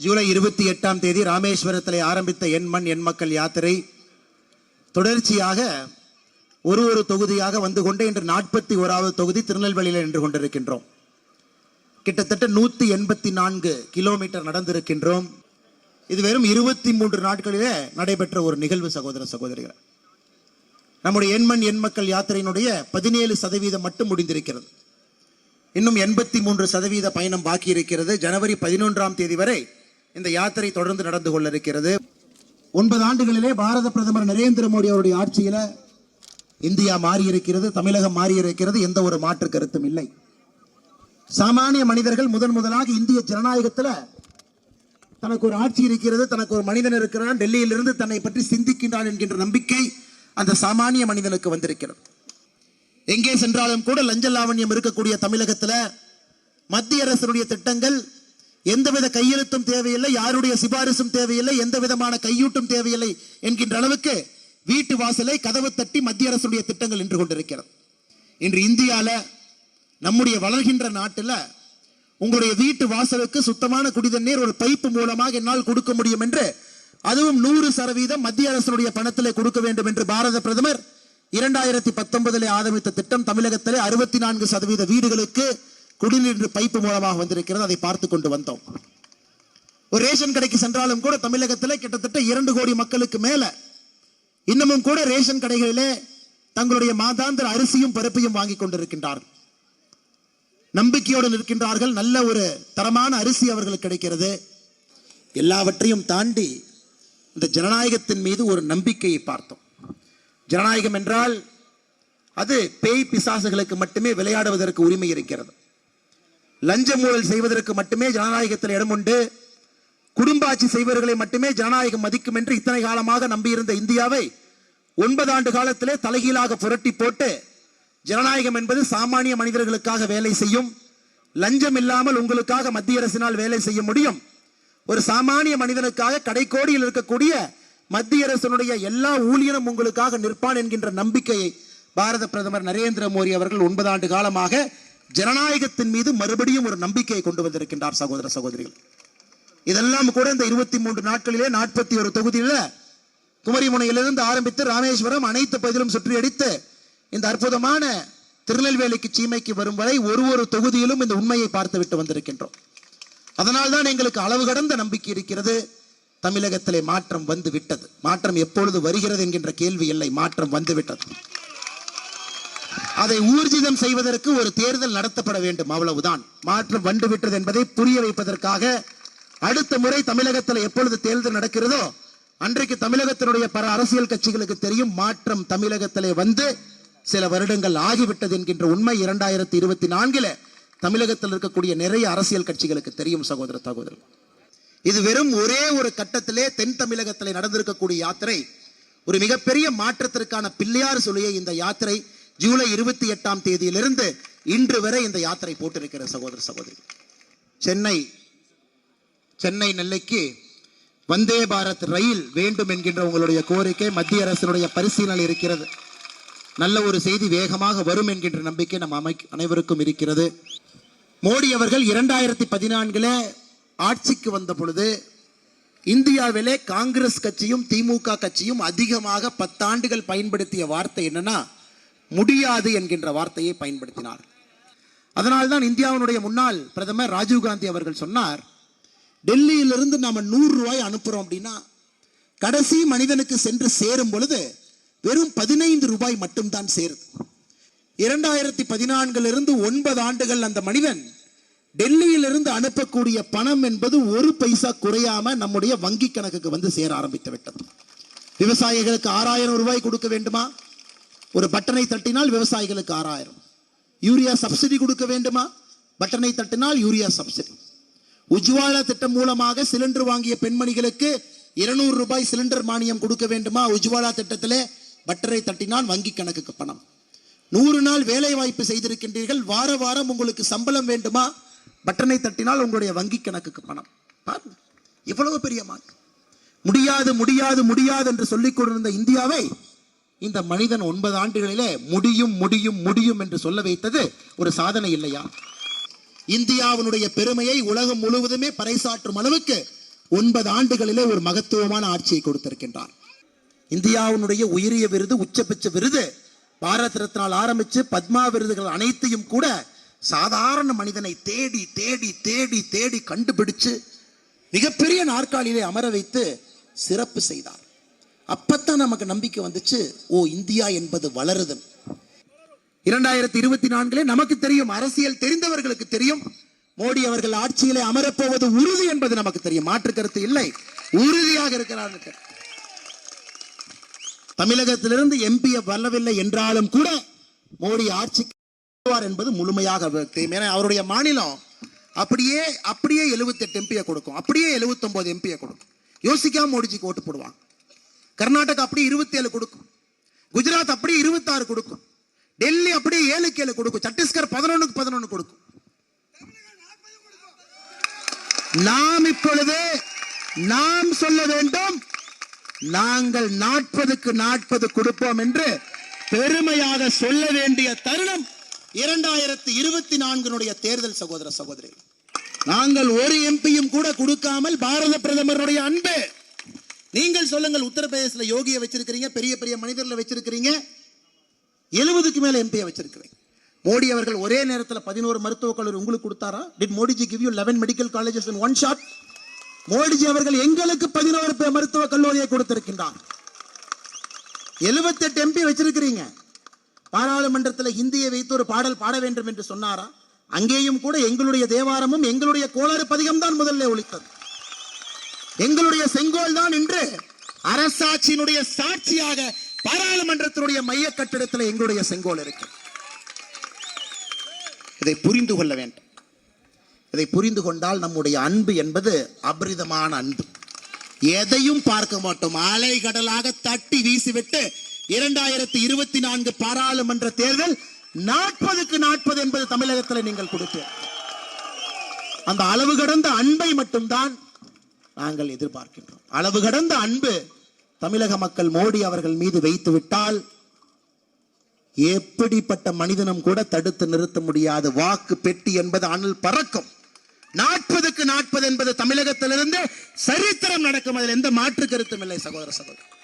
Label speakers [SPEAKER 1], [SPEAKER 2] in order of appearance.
[SPEAKER 1] ஜூலை இருபத்தி எட்டாம் தேதி ராமேஸ்வரத்தில் ஆரம்பித்த என் மண் என் மக்கள் யாத்திரை தொடர்ச்சியாக ஒரு ஒரு தொகுதியாக வந்து கொண்டு இன்று நாற்பத்தி ஓராவது தொகுதி திருநெல்வேலியில் நின்று கொண்டிருக்கின்றோம். கிட்டத்தட்ட நூற்றி எண்பத்தி நான்கு கிலோமீட்டர் நடந்திருக்கின்றோம். இது வெறும் இருபத்தி மூன்று நாட்களிலே நடைபெற்ற ஒரு நிகழ்வு சகோதர சகோதரிகள். நம்முடைய எண்மண் எண் மக்கள் யாத்திரையினுடைய பதினேழு சதவீதம் மட்டும் முடிந்திருக்கிறது. இன்னும் எண்பத்தி மூன்று சதவீத பயணம் பாக்கி இருக்கிறது ஜனவரி பதினொன்றாம் தேதி வரை இந்த யாத்திரை தொடர்ந்து நடந்து கொள்ள இருக்கிறது ஒன்பது ஆண்டுகளிலே பாரத பிரதமர் நரேந்திர மோடி அவருடைய ஆட்சியில இந்தியா மாறியிருக்கிறது தமிழகம் மாறியிருக்கிறது எந்த ஒரு மாற்று கருத்தும் இல்லை. சாமானிய மனிதர்கள் முதன் முதலாக இந்திய ஜனநாயகத்தில் தனக்கு ஒரு ஆட்சி இருக்கிறது தனக்கு ஒரு மனிதன் இருக்கிறான் டெல்லியிலிருந்து தன்னை பற்றி சிந்திக்கின்றான் என்கின்ற நம்பிக்கை அந்த சாமானிய மனிதனுக்கு வந்திருக்கிறது. எங்கே சென்றாலும் கூட லஞ்ச லாவண்யம் இருக்கக்கூடிய தமிழகத்தில் மத்திய அரசினுடைய திட்டங்கள் எந்தவித கையெழுத்தும் தேவையில்லை யாருடைய சிபாரிசும் தேவையில்லை எந்த விதமான கையூட்டும் தேவையில்லை என்கின்ற அளவுக்கு வீட்டு வாசலை கதவு தட்டி மத்திய அரசுடைய திட்டங்கள் நின்று கொண்டிருக்கிறது. இன்று இந்தியால நம்முடைய வளர்கின்ற நாட்டில் உங்களுடைய வீட்டு வாசலுக்கு சுத்தமான குடிதண்ணீர் ஒரு பைப்பு மூலமாக என்னால் கொடுக்க முடியும் என்று அதுவும் நூறு சதவீதம் மத்திய அரசுடைய பணத்தில் கொடுக்க வேண்டும் என்று பாரத பிரதமர் இரண்டாயிரத்தி பத்தொன்பதிலே ஆரம்பித்த திட்டம் தமிழகத்திலே அறுபத்தி நான்கு சதவீத வீடுகளுக்கு குடிநீர் பைப்பு மூலமாக வந்திருக்கிறது. அதை பார்த்து கொண்டு வந்தோம். ஒரு ரேஷன் கடைக்கு சென்றாலும் கூட தமிழகத்திலே கிட்டத்தட்ட இரண்டு கோடி மக்களுக்கு மேல இன்னமும் கூட ரேஷன் கடைகளிலே தங்களுடைய மாதாந்திர அரிசியும் பருப்பையும் வாங்கி கொண்டிருக்கின்றார்கள். நம்பிக்கையோடு நிற்கின்றார்கள். நல்ல ஒரு தரமான அரிசி அவர்களுக்கு கிடைக்கிறது. எல்லாவற்றையும் தாண்டி இந்த ஜனநாயகத்தின் மீது ஒரு நம்பிக்கையை பார்த்தோம். ஜனநாயகம் என்றால் அது பேய் பிசாசுகளுக்கு மட்டுமே விளையாடுவதற்கு உரிமை இருக்கிறது. லஞ்ச ஊழல் செய்வதற்கு மட்டுமே ஜனநாயகத்தில் இடம் உண்டு. குடும்ப ஆட்சி செய்வர்களை மட்டுமே ஜனநாயகம் மதிக்கும் என்று இத்தனை காலமாக நம்பியிருந்த இந்தியாவை ஒன்பது ஆண்டு காலத்திலே தலைகீழாக புரட்டி போட்டு ஜனநாயகம் என்பது சாமானிய மனிதர்களுக்காக வேலை செய்யும். லஞ்சம் இல்லாமல் உங்களுக்காக மத்திய அரசினால் வேலை செய்ய முடியும். ஒரு சாமானிய மனிதனுக்காக கடைக்கோடியில் இருக்கக்கூடிய மத்திய அரசினுடைய எல்லா ஊழியனும் உங்களுக்காக நிற்பான் என்கின்ற நம்பிக்கையை பாரத பிரதமர் நரேந்திர மோடி அவர்கள் ஒன்பது ஆண்டு காலமாக ஜனநாயகத்தின் மீது மறுபடியும் ஒரு நம்பிக்கையை கொண்டு வந்திருக்கின்றார் சகோதர சகோதரிகள். இதெல்லாம் கூட இந்த இருபத்தி மூன்று நாட்களிலே நாற்பத்தி ஒரு தொகுதியில குமரிமுனையிலிருந்து ஆரம்பித்து ராமேஸ்வரம் அனைத்து பகுதியிலும் சுற்றியடித்து இந்த அற்புதமான திருநெல்வேலிக்கு சீமைக்கு வரும் வரை ஒரு ஒரு தொகுதியிலும் இந்த உண்மையை பார்த்து விட்டு வந்திருக்கின்றோம். அதனால்தான் எங்களுக்கு அளவு கடந்த நம்பிக்கை இருக்கிறது. தமிழகத்திலே மாற்றம் வந்து விட்டது. மாற்றம் எப்பொழுது வருகிறது என்கின்ற கேள்வி இல்லை. மாற்றம் வந்து விட்டது. அதை ஊர்ஜிதம் செய்வதற்கு ஒரு தேர்தல் நடத்தப்பட வேண்டும் அவ்வளவுதான். மாற்றம் வந்து விட்டது என்பதை புரிய வைப்பதற்காக அடுத்த முறை தமிழகத்தில் எப்பொழுது தேர்தல் நடக்கிறதோ அன்றைக்கு தமிழகத்தினுடைய பல அரசியல் கட்சிகளுக்கு தெரியும் மாற்றம் தமிழகத்திலே வந்து சில வருடங்கள் ஆகிவிட்டது என்கின்ற உண்மை இரண்டாயிரத்தி இருபத்தி நான்கில தமிழகத்தில் இருக்கக்கூடிய நிறைய அரசியல் கட்சிகளுக்கு தெரியும் சகோதர சகோதரர். இது வெறும் ஒரே ஒரு கட்டத்திலே தென் தமிழகத்திலே நடந்திருக்கக்கூடிய யாத்திரை ஒரு மிகப்பெரிய மாற்றத்திற்கான பிள்ளையார் சொல்லிய இந்த யாத்திரை ஜூலை இருபத்தி எட்டாம் தேதியிலிருந்து இன்று வரை இந்த யாத்திரை போட்டிருக்கிற சகோதர சகோதரி சென்னை சென்னை நெல்லைக்கு வந்தே பாரத் ரயில் வேண்டும் என்கின்ற உங்களுடைய கோரிக்கை மத்திய அரசினுடைய பரிசீலனை இருக்கிறது. நல்ல ஒரு செய்தி வேகமாக வரும் என்கின்ற நம்பிக்கை நம் அமை அனைவருக்கும் இருக்கிறது. மோடி அவர்கள் இரண்டாயிரத்தி பதினான்கில் ஆட்சிக்கு வந்த பொழுது இந்தியாவிலே காங்கிரஸ் கட்சியும் திமுக கட்சியும் அதிகமாக பத்தாண்டுகள் பயன்படுத்திய வார்த்தை என்னன்னா முடியாது என்கின்ற வார்த்தையை பயன்படுத்தினார். அதனால்தான் இந்தியாவினுடைய முன்னாள் பிரதமர் ராஜீவ்காந்தி அவர்கள் சொன்னார் டெல்லியிலிருந்து நாம நூறு ரூபாய் அனுப்புறோம் அப்படின்னா கடைசி மனிதனுக்கு சென்று சேரும் பொழுது வெறும் பதினைந்து ரூபாய் மட்டும்தான் சேருது. இரண்டாயிரத்தி பதினான்கிலிருந்து ஒன்பது ஆண்டுகள் அந்த மனிதன் டெல்லியிலிருந்து அனுப்பக்கூடிய பணம் என்பது ஒரு பைசா குறையாம நம்முடைய வங்கி கணக்குக்கு வந்து சேர ஆரம்பித்து விட்டது. விவசாயிகளுக்கு ஆறாயிரம் ரூபாய் கொடுக்க வேண்டுமா? ஒரு பட்டனை தட்டினால் விவசாயிகளுக்கு ஆறாயிரம். யூரியா சப்சிடி கொடுக்க வேண்டுமா? பட்டனை தட்டினால் யூரியா சப்சிடி உஜ்வாலா திட்டம் மூலமாக சிலிண்டர் வாங்கிய பெண்மணிகளுக்கு இருநூறு ரூபாய் சிலிண்டர் மானியம் கொடுக்க வேண்டுமா? உஜ்வாலா திட்டத்திலே பட்டரை தட்டினால் வங்கி கணக்குக்கு பணம். நூறு நாள் வேலை வாய்ப்பு செய்திருக்கின்றீர்கள். வார வாரம் உங்களுக்கு சம்பளம் வேண்டுமா? பட்டனை தட்டினால் உங்களுடைய வங்கி கணக்குக்கு பணம். பாருங்க இவ்வளவு பெரிய மாற்று முடியாது முடியாது முடியாது என்று சொல்லிக் கொண்டிருந்த இந்தியாவை இந்த மனிதன் ஒன்பது ஆண்டுகளிலே முடியும் முடியும் முடியும் என்று சொல்ல வைத்தது ஒரு சாதனை இல்லையா? இந்தியாவினுடைய பெருமையை உலகம் முழுவதுமே பறைசாற்றும் அளவுக்கு ஒன்பது ஆண்டுகளிலே ஒரு மகத்துவமான ஆட்சியை கொடுத்திருக்கின்றார். இந்தியாவினுடைய உயரிய விருது உச்சபட்ச விருது பாரத் ரத்னால் ஆரம்பிச்சு பத்மா விருதுகள் அனைத்தையும் கூட சாதாரண மனிதனை தேடி தேடி தேடி தேடி கண்டுபிடிச்சு மிகப்பெரிய நாற்காலியிலே அமர வைத்து சிறப்பு செய்தார். அப்பத்தான் நமக்கு நம்பிக்கை வந்துச்சு ஓ இந்தியா என்பது வளருது இரண்டாயிரத்தி இருபத்தி நான்கிலே நமக்கு தெரியும் அரசியல் தெரிந்தவர்களுக்கு தெரியும். மோடி அவர்கள் ஆட்சியிலே அமரப்போவது உறுதி என்பது நமக்கு தெரியும். மாற்று கருத்து இல்லை. உறுதியாக இருக்கிறார் தமிழகத்திலிருந்து எம்பி வரவில்லை என்றாலும் கூட மோடி ஆட்சிக்கு என்பது முழுமையாக தெரியும். அவருடைய மாநிலம் அப்படியே அப்படியே 78 எம்பியை கொடுக்கும். அப்படியே 79 எம்பியை கொடுக்கும். யோசிக்காம மோடிஜிக்கு ஓட்டு போடுவாங்க. கர்நாடகா அப்படி இருபத்தி ஏழு கொடுக்கும். குஜராத் அப்படி இருபத்தாறு கொடுக்கும். டெல்லி அப்படியே ஏழுக்கு ஏழு கொடுக்கும். சத்தீஸ்கர் பதினொன்னுக்கு பதினொன்னு கொடுக்கும். நாம் இப்பொழுது நாம் சொல்ல வேண்டும் நாங்கள் நாற்பதுக்கு நாற்பது கொடுப்போம் என்று பெருமையாக சொல்ல வேண்டிய தருணம் இரண்டாயிரத்தி இருபத்தி நான்கினுடைய தேர்தல் சகோதர சகோதரி நாங்கள் ஒரு எம்பியும் கூட கொடுக்காமல் பாரத பிரதமருடைய அன்பு நீங்கள் சொல்லுங்கள் உத்தரப்பிரதேசல யோகியை வச்சிருக்கிறீங்க பெரிய பெரிய மனிதர்களை வச்சிருக்கிறீங்க. எழுபதுக்கு மேல எம்பியை வச்சிருக்கிறீங்க மோடி அவர்கள் ஒரே நேரத்தில் பதினோரு மருத்துவக் கல்லூரி உங்களுக்கு கொடுத்தாரா? Did Modiji give you eleven medical colleges in one shot Modiji அவர்கள் எங்களுக்கு பதினோரு பே- மருத்துவக் கல்லூரியை கொடுத்திருக்கின்றார். 78 எம்பி வச்சிருக்கிறீங்க. பாராளுமன்றத்தில் ஹிந்தியை வைத்து ஒரு பாடல் பாட வேண்டும் என்று சொன்னாரா? அங்கேயும் கூட எங்களுடைய தேவாரமும் எங்களுடைய கோளாறு பதிகம் தான் முதல்ல ஒழித்தது எங்களுடைய செங்கோல் தான் இன்று அரசாட்சியினுடைய சாட்சியாக பாராளுமன்றத்தினுடைய மைய கட்டிடத்தில் எங்களுடைய செங்கோல் இருக்கு. இதை புரிந்து கொள்ள வேண்டும். இதை புரிந்து கொண்டால் நம்முடைய அன்பு என்பது அபரிதமான அன்பு. எதையும் பார்க்க மாட்டோம். அலை கடலாக தட்டி வீசிவிட்டு இரண்டாயிரத்தி இருபத்தி நான்கு பாராளுமன்ற தேர்தல் நாற்பதுக்கு நாற்பது என்பது தமிழகத்தில் நீங்கள் கொடுப்பீர் அந்த அளவு கடந்த அன்பை மட்டும்தான் நாங்கள் எதிர்பார்க்கின்றோம். அளவு கடந்த அன்பு தமிழக மக்கள் மோடி அவர்கள் மீது வைத்து விட்டால் எப்படிப்பட்ட மனிதனும் கூட தடுத்து நிறுத்த முடியாது வாக்கு பெட்டி என்பது அனல் பறக்கும். நாற்பதுக்கு நாற்பது என்பது தமிழகத்திலிருந்து சரித்திரம் நடக்கும். அதில் எந்த மாற்று கருத்தும் இல்லை சகோதர சகோதரர்